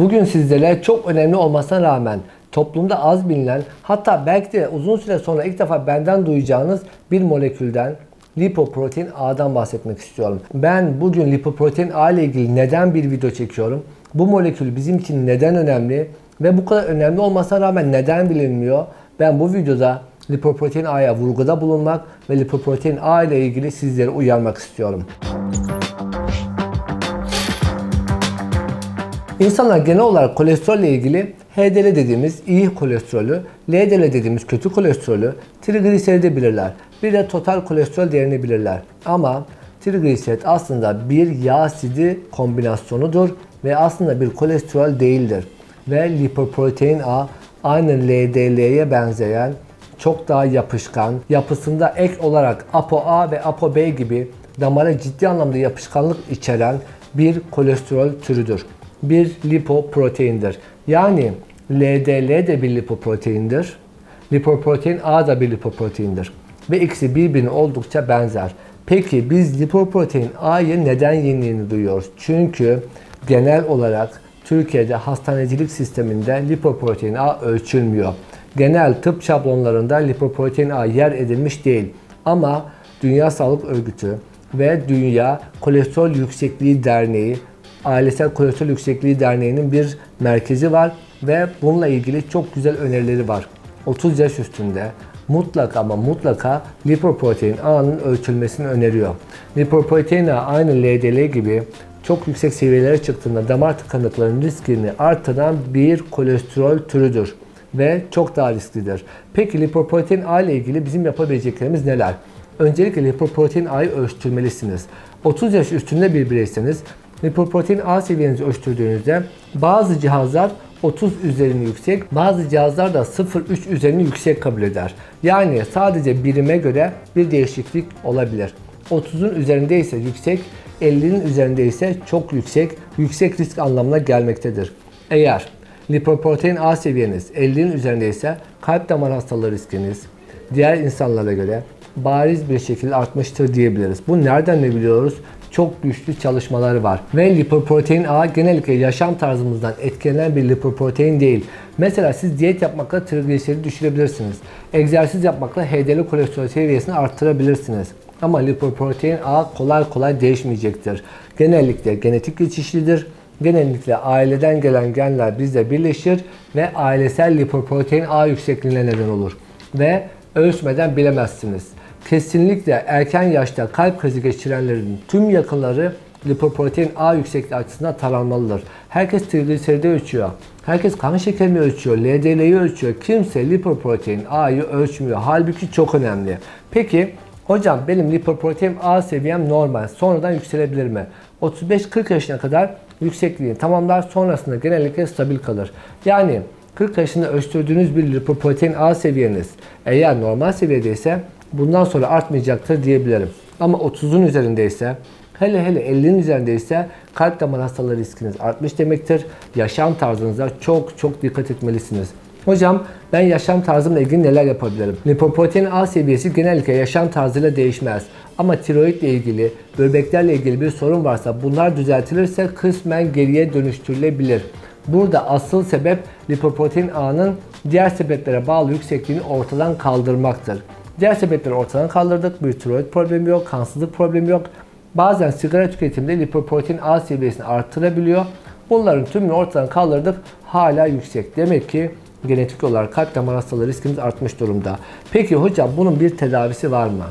Bugün sizlere çok önemli olmasına rağmen toplumda az bilinen hatta belki de uzun süre sonra ilk defa benden duyacağınız bir molekülden lipoprotein A'dan bahsetmek istiyorum. Ben bugün lipoprotein A ile ilgili neden bir video çekiyorum? Bu molekül bizim için neden önemli ve bu kadar önemli olmasına rağmen neden bilinmiyor? Ben bu videoda lipoprotein A'ya vurguda bulunmak ve lipoprotein A ile ilgili sizleri uyarmak istiyorum. İnsanlar genel olarak kolesterolle ilgili HDL dediğimiz iyi kolesterolü, LDL dediğimiz kötü kolesterolü, trigliseridi bilirler. Bir de total kolesterol değerini bilirler. Ama trigliserit aslında bir yağ asidi kombinasyonudur ve aslında bir kolesterol değildir. Ve lipoprotein A aynı LDL'ye benzeyen çok daha yapışkan, yapısında ek olarak ApoA ve ApoB gibi damara ciddi anlamda yapışkanlık içeren bir kolesterol türüdür. Bir lipoproteindir. Yani LDL de bir lipoproteindir. Lipoprotein A da bir lipoproteindir. Ve ikisi birbirine oldukça benzer. Peki biz lipoprotein A'yı neden yeni duyuyoruz? Çünkü genel olarak Türkiye'de hastanecilik sisteminde lipoprotein A ölçülmüyor. Genel tıp şablonlarında lipoprotein A yer edilmiş değil. Ama Dünya Sağlık Örgütü ve Dünya Kolesterol Yüksekliği Derneği, Ailesel Kolesterol Yüksekliği Derneği'nin bir merkezi var ve bununla ilgili çok güzel önerileri var. 30 yaş üstünde mutlaka ama mutlaka lipoprotein A'nın ölçülmesini öneriyor. Lipoprotein A aynı LDL gibi çok yüksek seviyelere çıktığında damar tıkanıklarının riskini artıran bir kolesterol türüdür ve çok daha risklidir. Peki lipoprotein A ile ilgili bizim yapabileceklerimiz neler? Öncelikle lipoprotein A'yı ölçtürmelisiniz. 30 yaş üstünde bir bireyseniz lipoprotein A seviyenizi ölçtürdüğünüzde bazı cihazlar 30 üzerini yüksek, bazı cihazlar da 0,3 üzerini yüksek kabul eder. Yani sadece birime göre bir değişiklik olabilir. 30'un üzerinde ise yüksek, 50'nin üzerinde ise çok yüksek, yüksek risk anlamına gelmektedir. Eğer lipoprotein A seviyeniz 50'nin üzerinde ise kalp damar hastalığı riskiniz diğer insanlara göre bariz bir şekilde artmıştır diyebiliriz. Bu nereden ne biliyoruz? Çok güçlü çalışmaları var. Ve lipoprotein A genellikle yaşam tarzımızdan etkilenen bir lipoprotein değil. Mesela siz diyet yapmakla trigliseridi düşürebilirsiniz. Egzersiz yapmakla HDL kolesterol seviyesini arttırabilirsiniz. Ama lipoprotein A kolay kolay değişmeyecektir. Genellikle genetik geçişlidir. Genellikle aileden gelen genler bizde birleşir ve ailesel lipoprotein A yüksekliğine neden olur. Ve ölçmeden bilemezsiniz. Kesinlikle erken yaşta kalp krizi geçirenlerin tüm yakınları lipoprotein A yüksekliği açısından taranmalıdır. Herkes trigliseridi ölçüyor. Herkes kan şekerini ölçüyor, LDL'yi ölçüyor. Kimse lipoprotein A'yı ölçmüyor. Halbuki çok önemli. Peki hocam benim lipoprotein A seviyem normal. Sonradan yükselebilir mi? 35-40 yaşına kadar yüksekliğini tamamlar. Sonrasında genellikle stabil kalır. Yani 40 yaşında ölçtürdüğünüz bir lipoprotein A seviyeniz eğer normal seviyedeyse bundan sonra artmayacaktır diyebilirim. Ama 30'un üzerindeyse hele hele 50'nin üzerindeyse kalp damar hastalığı riskiniz artmış demektir. Yaşam tarzınıza çok çok dikkat etmelisiniz. Hocam ben yaşam tarzımla ilgili neler yapabilirim? Lipoprotein A seviyesi genellikle yaşam tarzıyla değişmez. Ama tiroidle ilgili, böbreklerle ilgili bir sorun varsa bunlar düzeltilirse kısmen geriye dönüştürülebilir. Burada asıl sebep lipoprotein A'nın diğer sebeplere bağlı yüksekliğini ortadan kaldırmaktır. Diğer sebepleri ortadan kaldırdık. Bir tiroid problemi yok, kansızlık problemi yok. Bazen sigara tüketiminde lipoprotein A seviyesini arttırabiliyor. Bunların tümünü ortadan kaldırdık. Hala yüksek. Demek ki genetik olarak kalp damar hastalığı riskimiz artmış durumda. Peki hocam bunun bir tedavisi var mı?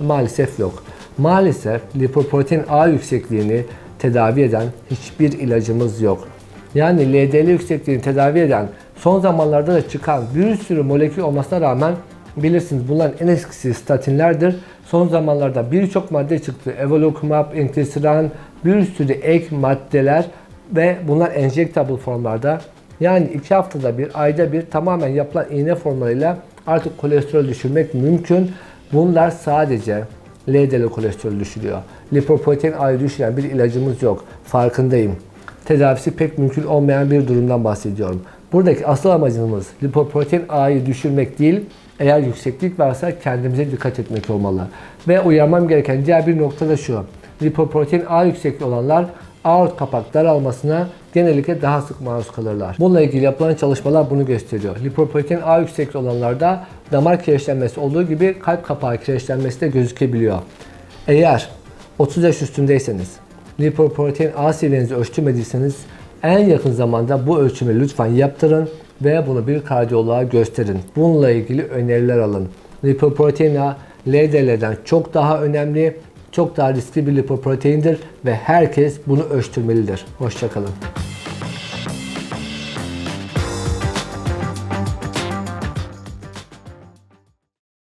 Maalesef yok. Maalesef lipoprotein A yüksekliğini tedavi eden hiçbir ilacımız yok. Yani LDL yüksekliğini tedavi eden son zamanlarda da çıkan bir sürü molekül olmasına rağmen bilirsiniz bunların en eskisi statinlerdir. Son zamanlarda birçok madde çıktı. Evolocumab, inclisiran, bir sürü ek maddeler ve bunlar enjectable formlarda. Yani iki haftada bir, ayda bir tamamen yapılan iğne formlarıyla artık kolesterol düşürmek mümkün. Bunlar sadece LDL kolesterol düşürüyor. Lipoprotein düşüren bir ilacımız yok. Farkındayım. Tedavisi pek mümkün olmayan bir durumdan bahsediyorum. Buradaki asıl amacımız lipoprotein A'yı düşürmek değil, eğer yükseklik varsa kendimize dikkat etmek olmalı. Ve uyarmam gereken diğer bir nokta da şu. Lipoprotein A yüksekliği olanlar aort kapak daralmasına genellikle daha sık maruz kalırlar. Bununla ilgili yapılan çalışmalar bunu gösteriyor. Lipoprotein A yüksek olanlarda damar kireçlenmesi olduğu gibi kalp kapağı kireçlenmesi de gözükebiliyor. Eğer 30 yaş üstündeyseniz, lipoprotein A seviyenizi ölçtürmediyseniz en yakın zamanda bu ölçümü lütfen yaptırın ve bunu bir kardiyoloğa gösterin. Bununla ilgili öneriler alın. Lipoprotein A LDL'den çok daha önemli, çok daha riskli bir lipoproteindir ve herkes bunu ölçtürmelidir. Hoşçakalın.